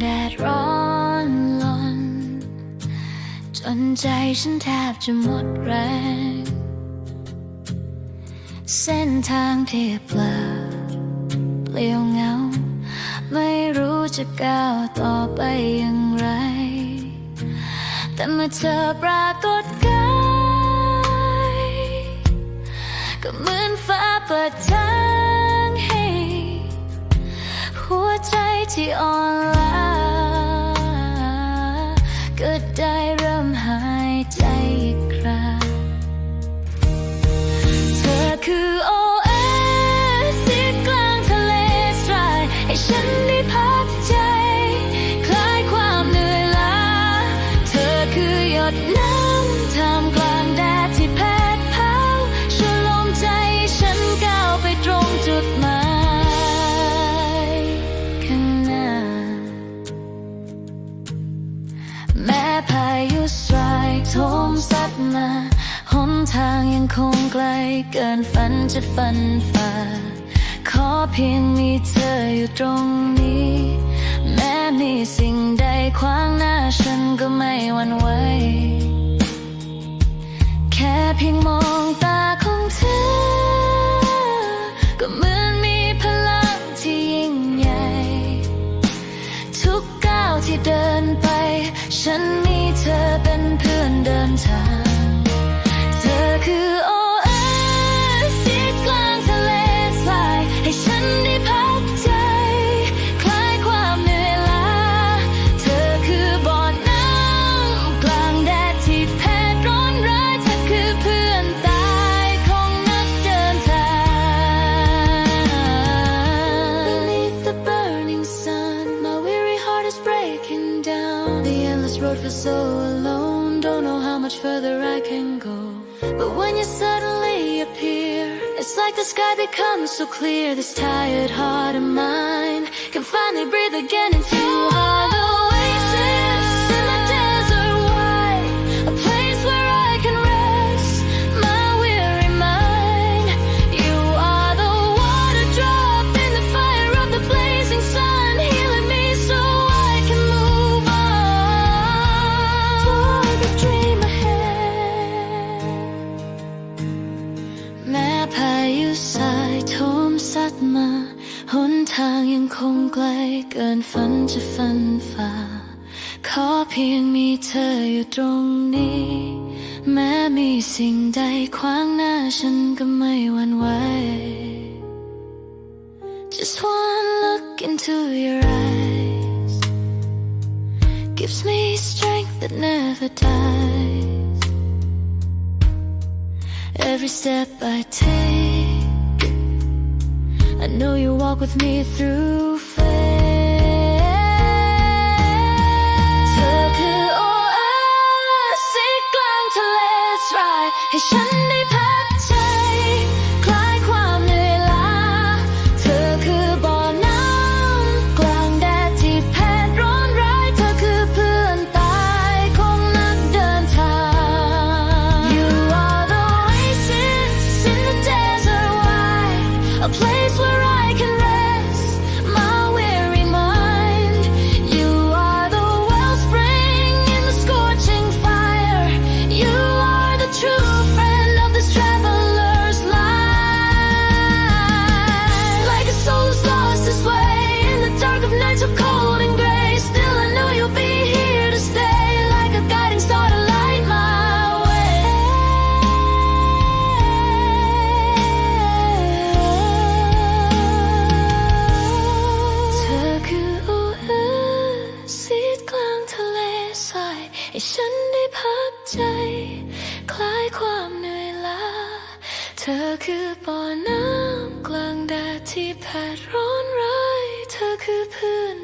แดดร้อนลน จนใจฉันแทบจะหมดแรง เส้นทางที่เปล่าเปลี่ยวเงา ไม่รู้จะก้าวต่อไปอย่างไร แต่เมื่อเธอปรากฏกายก็เหมือนฟ้าเปิดทางให้ หัวใจที่อ่อน ยุสายโทมซัดมาหนทางยังคงไกลเกินฝันจะฝันฝ่า ขอเพียงมีเธออยู่ตรงนี้ แม้มีสิ่งใดขวางหน้าฉันก็ไม่หวั่นไหว แค่เพียงมองตาของเธอ ก็เหมือนมีพลังที่ยิ่งใหญ่ ทุกก้าวที่เดินไป ฉันมีเธอเป็นเพื่อนเดินทาง เธอคือ road feels so alone don't know how much further I can go. But when you suddenly appear it's like the sky becomes so clear. This tired heart of mine can finally breathe again into ทางยังคงไกลเกินฝันจะฝันฝ่า ขอเพียงมีเธออยู่ตรงนี้ แม้มีสิ่งใดขวางหน้าฉันก็ไม่หวั่นไหว Just one look into your eyes gives me strength that never dies. Every step I take, I know you walk with me through ฉันได้พักใจ คลายความเหนื่อยล้า เธอคือป่อน้ำกลางแดดที่แผดร้อนร้าย เธอคือเพื่อน